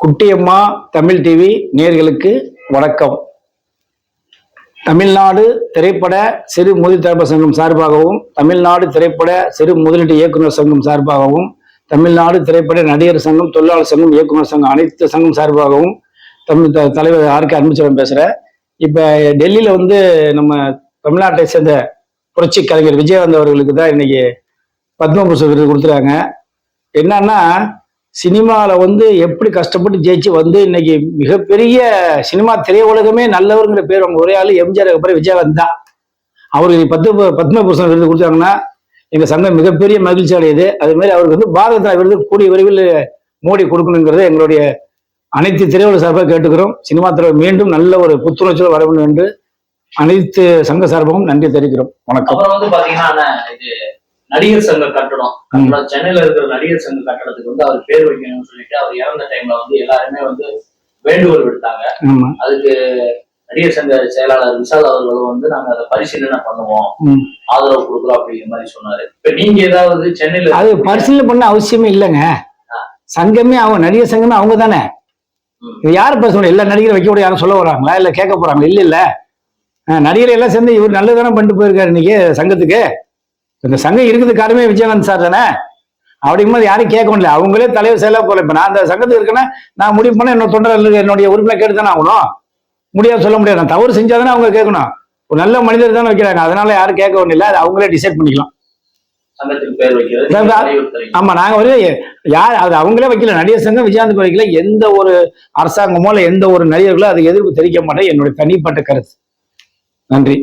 Kuttiyamma Tamil TV நேர்களுக்கு வணக்கம். தமிழ்நாடு திரைப்பட சிறு முதலீட்டாளர் சங்கம் சார்பாகவும் தமிழ்நாடு திரைப்பட சிறு முதலீட்டு இயக்குநர் சங்கம் சார்பாகவும் தமிழ்நாடு திரைப்பட நடிகர் சங்கம் தொழிலாளர் சங்கம் இயக்குநர் சங்கம் அனைத்து சங்கம் சார்பாகவும் தமிழ் த- தலைவர் ஆர்கே அன்புச்சரம் பேசுகிறேன் இப்போ டெல்லியில் வந்து நம்ம தமிழ்நாட்டை சேர்ந்த புரட்சி கலைஞர் விஜயகாந்த் அவர்களுக்கு தான் இன்னைக்கு பத்மபூஷன் விருது கொடுத்துருக்காங்க. என்னன்னா சினிமாவில் வந்து எப்படி கஷ்டப்பட்டு ஜெயிச்சு வந்து இன்னைக்கு மிகப்பெரிய சினிமா திரையுலகமே நல்லவருங்கிற பேர் அவங்க ஒரே ஆள் எம்ஜிஆர் அப்புறம் விஜயகாந்த் தான். அவருக்கு பத்து பத்மபூஷன் விருது கொடுத்தாங்கன்னா எங்கள் சங்கம் மிகப்பெரிய மகிழ்ச்சி அடையுது. அதுமாரி அவருக்கு வந்து பாரத விருது கூடிய விரைவில் மோடி கொடுக்கணுங்கிறது எங்களுடைய அனைத்து திரையுலக சார்பாக கேட்டுக்கிறோம். சினிமா துறை மீண்டும் நல்ல ஒரு புத்துணர்ச்சியோடு வர வேண்டும் என்று அனைத்து சங்க சார்பாகவும் நன்றி தெரிவிக்கிறோம். வணக்கம். நடிகர் சங்க கட்டடம். கட்டடம் சென்னையில இருக்கிற நடிகர் சங்க கட்டடத்துக்கு வந்து அவர் பேர் வைக்கணும்னு சொல்லிட்டு அவர் இறந்த டைம்ல வந்து எல்லாருமே வந்து வேண்டுகோள் விடுத்தாங்க. அதுக்கு நடிகர் சங்க செயலாளர் விஷால் அவர்களும் வந்து நாங்க அதை பரிசீலனை பண்ணுவோம். ஆதரவு கொடுக்குறோம் அப்படிங்கிற மாதிரி சொன்னாரு. இப்ப நீங்க ஏதாவது சென்னையில அது பரிசீலனை பண்ண அவசியமே இல்லைங்க. சங்கமே அவங்க நடிகர் சங்கமே அவங்க தானே. இது யார் பேசணும் எல்லா நடிகரை வைக்க கூட யாரும் சொல்ல வராங்களா? இல்ல கேட்க போறாங்களா? இல்ல இல்ல. நடிகர் எல்லாம் சேர்ந்து இவர் நல்லதானே பண்ணிட்டு போயிருக்காரு இன்னைக்கு சங்கத்துக்கு? இந்த சங்கம் இருக்குது காரணமே விஜயகாந்த் சார் தானே? அப்படிங்கும்போது யாரும் கேட்க முடியல. அவங்களே தலைவர் செயலா போல. இப்ப நான் அந்த சங்கத்துக்கு இருக்கேன்னா நான் முடிவு பண்ண என்னோட தொண்டர் என்னுடைய உறுப்பினர் கேட்டு தானே ஆகணும். முடியாது சொல்ல முடியாது. நான் தவறு செஞ்சாதானே அவங்க கேட்கணும். ஒரு நல்ல மனிதர் தானே வைக்கிறாங்க. அதனால யாரும் கேட்க வேண்டியதில்லை. அது அவங்களே டிசைட் பண்ணிக்கலாம். ஆமா நாங்க ஒரு யார் அது அவங்களே வைக்கல. நடிகர் சங்கம் விஜயகாந்த் வைக்கல. எந்த ஒரு அரசாங்கமோ இல்ல எந்த ஒரு நடிகர்களோ அதுக்கு எதிர்ப்பு தெரிவிக்க மாட்டேன். என்னுடைய தனிப்பட்ட கருத்து. நன்றி.